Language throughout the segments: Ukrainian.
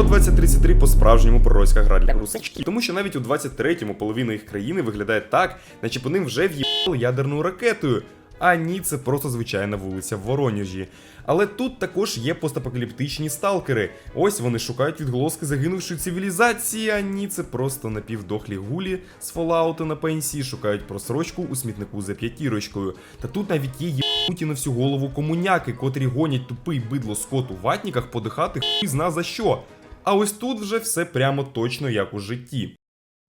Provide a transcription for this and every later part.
Метро 2033 по-справжньому пророцька гра для русачків. Тому що навіть у 23-му половина їх країни виглядає так, наче по ним вже в'їбали ядерною ракетою. А ні, це просто звичайна вулиця в Воронежі. Але тут також є постапокаліптичні сталкери. Ось вони шукають відголоски загинувшої цивілізації, а ні, це просто напівдохлі гулі з Fallout на пенсії, шукають просрочку у смітнику за п'ятірочкою. Та тут навіть є єбнуті на всю голову комуняки, котрі гонять тупий бидло скот у ватніках подихати хуй зна за що. А ось тут вже все прямо точно як у житті.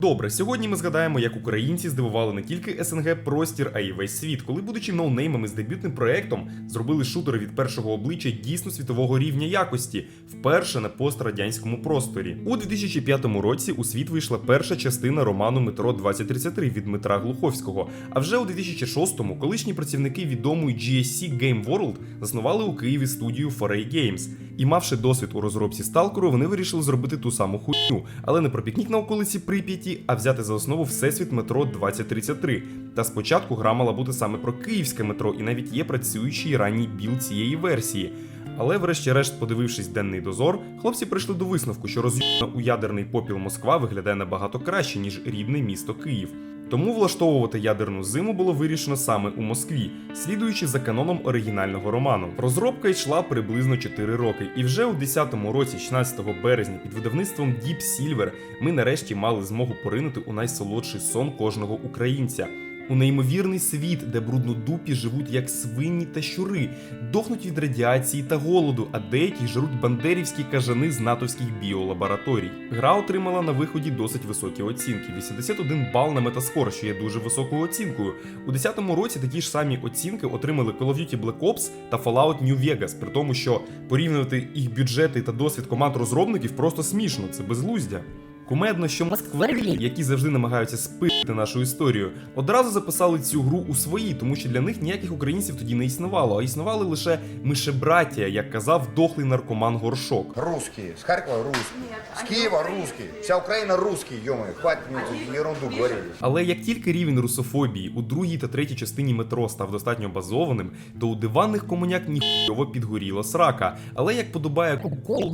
Добре, сьогодні ми згадаємо, як українці здивували не тільки СНГ простір, а й весь світ, коли, будучи ноунеймами з дебютним проектом, зробили шутери від першого обличчя дійсно світового рівня якості, вперше на пострадянському просторі. У 2005 році у світ вийшла перша частина роману Метро 2033 від Дмитра Глуховського. А вже у 2006-му колишні працівники відомої GSC Game World заснували у Києві студію Foray Games. І мавши досвід у розробці сталкеру, вони вирішили зробити ту саму хуйню, але не про пікнік на околиці Прип'яті, а взяти за основу всесвіт метро 2033. Та спочатку гра мала бути саме про київське метро, і навіть є працюючий ранній біл цієї версії. Але, врешті-решт, подивившись денний дозор, хлопці прийшли до висновку, що роз'єднана у ядерний попіл Москва виглядає набагато краще, ніж рідне місто Київ. Тому влаштовувати ядерну зиму було вирішено саме у Москві, слідуючи за каноном оригінального роману. Розробка йшла приблизно 4 роки, і вже у 10-му році, 16 березня, під видавництвом Deep Silver ми нарешті мали змогу поринути у найсолодший сон кожного українця. У неймовірний світ, де бруднодупі живуть як свині та щури, дохнуть від радіації та голоду, а деякі жруть бандерівські кажани з натовських біолабораторій. Гра отримала на виході досить високі оцінки: 81 бал на Metascore, що є дуже високою оцінкою. У 10-му році такі ж самі оцінки отримали Call of Duty Black Ops та Fallout New Vegas, при тому, що порівнювати їх бюджети та досвід команд розробників просто смішно, це безглуздя. Кумедно, що москвері, які завжди намагаються спити нашу історію, одразу записали цю гру у свої, тому що для них ніяких українців тоді не існувало, а існували лише мишебраття, як казав дохлий наркоман Горшок. Русские. С Харькова русские. С Киева русские. Вся Украина русские, ё Хватит мне эту ерунду говорить. Але як тільки рівень русофобії у другій та третій частині метро став достатньо базованим, то у диванних комуняк ніхуйово підгоріла срака. Але як подобає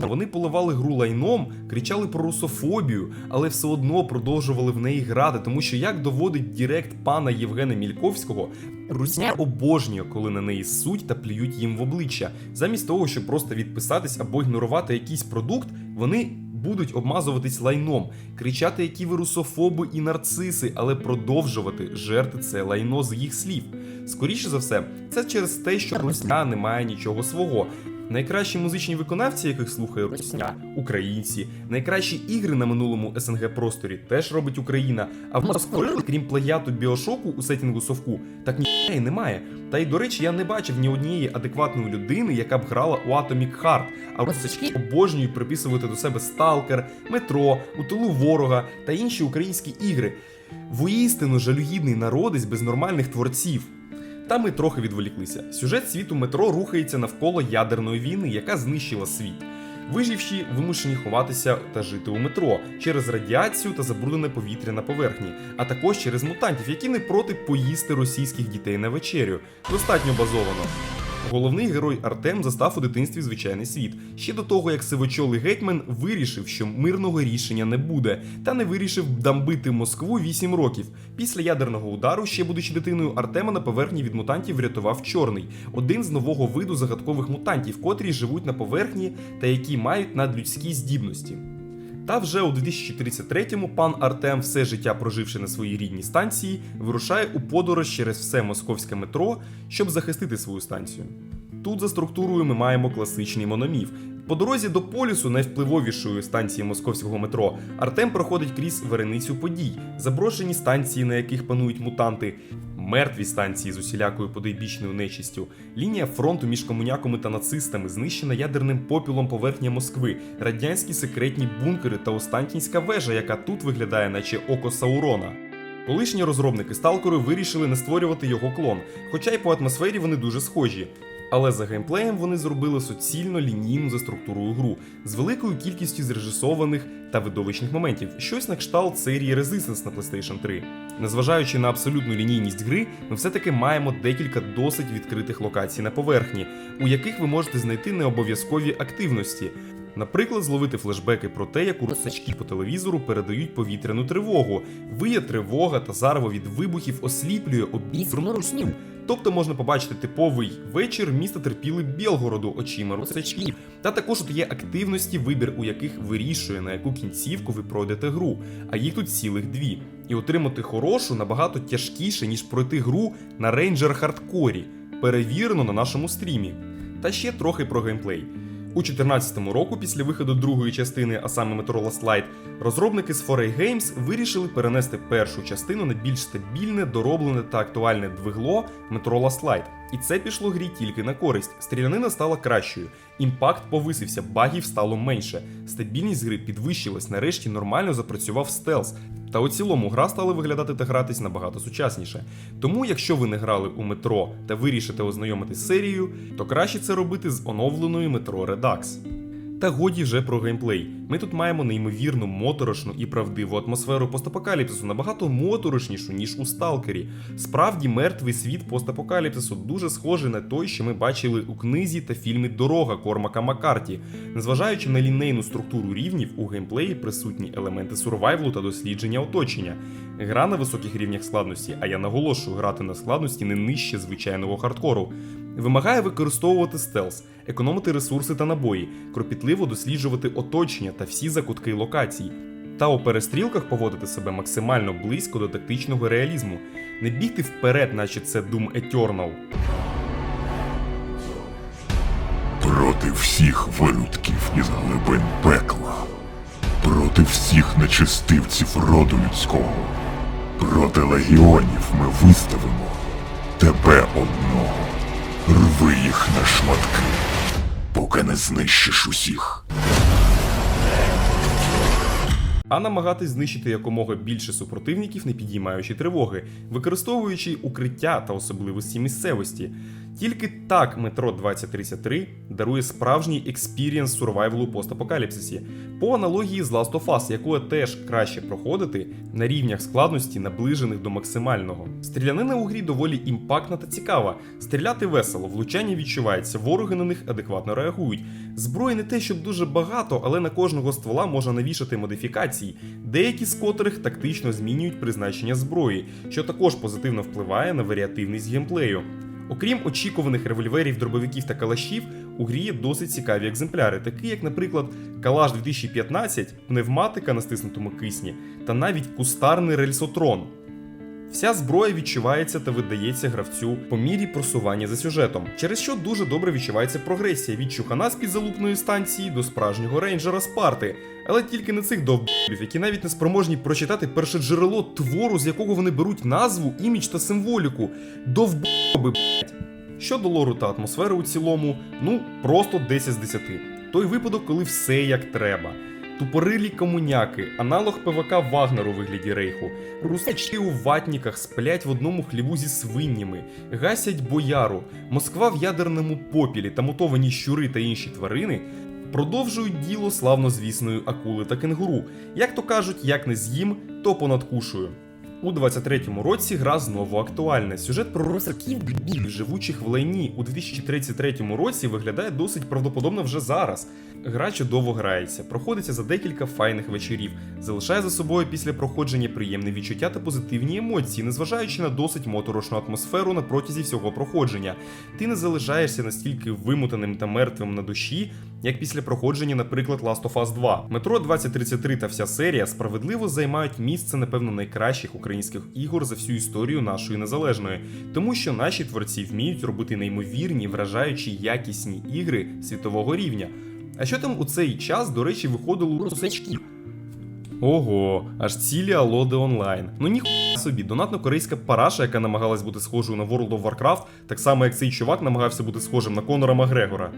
вони поливали гру лайном, кричали про русофобію, але все одно продовжували в неї грати, тому що як доводить директ пана Євгена Мільковського, Русня обожнює, коли на неї суть та плюють їм в обличчя. Замість того, щоб просто відписатись або ігнорувати якийсь продукт, вони будуть обмазуватись лайном, кричати, які ви русофоби і нарциси, але продовжувати жерти це лайно з їх слів. Скоріше за все, це через те, що Русня не має нічого свого. Найкращі музичні виконавці, яких слухає Русня, українці, найкращі ігри на минулому СНГ просторі теж робить Україна. А в Москві, крім плагіату біошоку у сетінгу совку, так ніхто і немає. Та й до речі, я не бачив ні однієї адекватної людини, яка б грала у Atomic Heart, а русачки обожнюють приписувати до себе Сталкер, Метро, У тилу ворога та інші українські ігри. Воістину жалюгідний народець без нормальних творців. Та ми трохи відволіклися. Сюжет світу метро рухається навколо ядерної війни, яка знищила світ. Виживші вимушені ховатися та жити у метро через радіацію та забруднене повітря на поверхні, а також через мутантів, які не проти поїсти російських дітей на вечерю. Достатньо базовано. Головний герой Артем застав у дитинстві звичайний світ ще до того, як сивочолий гетьман вирішив, що мирного рішення не буде, та не вирішив дамбити Москву 8 років. Після ядерного удару, ще будучи дитиною, Артема на поверхні від мутантів врятував чорний, один з нового виду загадкових мутантів, котрі живуть на поверхні та які мають надлюдські здібності. Та вже у 2033-му пан Артем, все життя проживши на своїй рідній станції, вирушає у подорож через все московське метро, щоб захистити свою станцію. Тут за структурою ми маємо класичний мономіф. По дорозі до полюсу, найвпливовішої станції московського метро, Артем проходить крізь вереницю подій, заброшені станції, на яких панують мутанти, мертві станції з усілякою подойбічною нечистю, лінія фронту між комуняками та нацистами, знищена ядерним попілом поверхня Москви, радянські секретні бункери та Останкінська вежа, яка тут виглядає, наче око Саурона. Колишні розробники Сталкеру вирішили не створювати його клон, хоча й по атмосфері вони дуже схожі. Але за геймплеєм вони зробили суцільно лінійну за структурою гру з великою кількістю зрежисованих та видовищних моментів, щось на кшталт серії Resistance на PlayStation 3. Незважаючи на абсолютну лінійність гри, ми все-таки маємо декілька досить відкритих локацій на поверхні, у яких ви можете знайти необов'язкові активності. Наприклад, зловити флешбеки про те, як у русачки по телевізору передають повітряну тривогу. Виє тривога та зарево від вибухів осліплює обізрану русню. Тобто можна побачити типовий вечір міста терпіли Білгороду очима русачків. Та також тут є активності, вибір у яких вирішує, на яку кінцівку ви пройдете гру, а їх тут цілих дві. І отримати хорошу набагато тяжкіше, ніж пройти гру на рейнджер хардкорі, перевірено на нашому стрімі. Та ще трохи про геймплей. У 2014 року, після виходу другої частини, а саме Metro Last Light, розробники з 4A Games вирішили перенести першу частину на більш стабільне, дороблене та актуальне двигло Metro Last Light. І це пішло грі тільки на користь. Стрілянина стала кращою, імпакт повисився, багів стало менше, стабільність гри підвищилась, нарешті нормально запрацював стелс. Та у цілому гра стала виглядати та гратись набагато сучасніше. Тому, якщо ви не грали у метро та вирішите ознайомитись з серією, то краще це робити з оновленою метро Redux. Та годі вже про геймплей. Ми тут маємо неймовірну моторошну і правдиву атмосферу постапокаліпсису, набагато моторошнішу, ніж у Сталкері. Справді, мертвий світ постапокаліпсису дуже схожий на той, що ми бачили у книзі та фільмі Дорога Кормака Маккарті. Незважаючи на лінейну структуру рівнів, у геймплеї присутні елементи сурвайвлу та дослідження оточення. Гра на високих рівнях складності, а я наголошую, грати на складності не нижче звичайного хардкору. Вимагає використовувати стелс, економити ресурси та набої, кропітливо досліджувати оточення та всі закутки локацій. Та у перестрілках поводити себе максимально близько до тактичного реалізму, не бігти вперед, наче це Doom Eternal. Проти всіх виродків із глибин пекла, проти всіх нечистивців роду людського, проти легіонів ми виставимо тебе одного. Рви їх на шматки, поки не знищиш усіх. А намагатись знищити якомога більше супротивників, не підіймаючи тривоги, використовуючи укриття та особливості місцевості. Тільки так метро 2033 дарує справжній експірієнс сурвайвлу у постапокаліпсисі, по аналогії з Last of Us, яку теж краще проходити на рівнях складності, наближених до максимального. Стрілянина у грі доволі імпактна та цікава. Стріляти весело, влучання відчувається, вороги на них адекватно реагують. Зброї не те, щоб дуже багато, але на кожного ствола можна навішати модифікації, деякі з котрих тактично змінюють призначення зброї, що також позитивно впливає на варіативність геймплею. Окрім очікуваних револьверів, дробовиків та калашів, у грі досить цікаві екземпляри, такі як, наприклад, Калаш 2015, пневматика на стиснутому кисні та навіть кустарний рельсотрон. Вся зброя відчувається та видається гравцю по мірі просування за сюжетом, через що дуже добре відчувається прогресія від чухана з підзалупної станції до справжнього рейнджера Спарти, але тільки не цих довбів, які навіть не спроможні прочитати перше джерело твору, з якого вони беруть назву, імідж та символіку. Довбоби. Щодо лору та атмосфери у цілому, ну просто 10 з 10. Той випадок, коли все як треба. Тупорилі комуняки, аналог ПВК Вагнеру вигляді рейху, русачки у ватніках сплять в одному хліву зі свиннями, гасять бояру, Москва в ядерному попілі. Та мутовані щури та інші тварини продовжують діло славнозвісної акули та кенгуру. Як то кажуть, як не з'їм, то понадкушую. У 23-му році гра знову актуальна. Сюжет про русаків живучих в лайні у 2033 році виглядає досить правдоподобно вже зараз. Гра чудово грається, проходиться за декілька файних вечорів, залишає за собою після проходження приємне відчуття та позитивні емоції, незважаючи на досить моторошну атмосферу на протязі всього проходження. Ти не залишаєшся настільки вимотаним та мертвим на душі, як після проходження, наприклад, Last of Us 2. Метро 2033 та вся серія справедливо займають місце, напевно, найкращих українських ігор за всю історію нашої незалежної, тому що наші творці вміють робити неймовірні, вражаючі якісні ігри світового рівня. А що там у цей час, до речі, виходило у русачків? Ого, аж цілі алоди онлайн. Ну ніхуя собі, донатно-корейська параша, яка намагалась бути схожою на World of Warcraft, так само як цей чувак намагався бути схожим на Конора Макгрегора.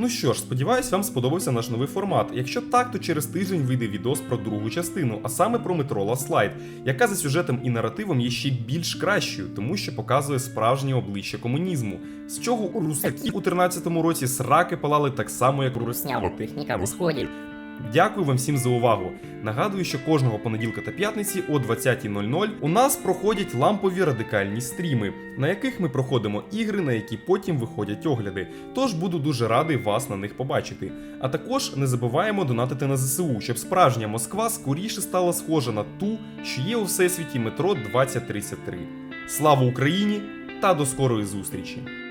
Ну що ж, сподіваюсь, вам сподобався наш новий формат. Якщо так, то через тиждень вийде відос про другу частину, а саме про метро Ласлайт, яка за сюжетом і наративом є ще більш кращою, тому що показує справжнє обличчя комунізму. З чого у русаків у 13-му році сраки палали так само, як у Русня техніка в сході. Дякую вам всім за увагу. Нагадую, що кожного понеділка та п'ятниці о 20.00 у нас проходять лампові радикальні стріми, на яких ми проходимо ігри, на які потім виходять огляди. Тож буду дуже радий вас на них побачити. А також не забуваємо донатити на ЗСУ, щоб справжня Москва скоріше стала схожа на ту, що є у всесвіті метро 2033. Слава Україні та до скорої зустрічі!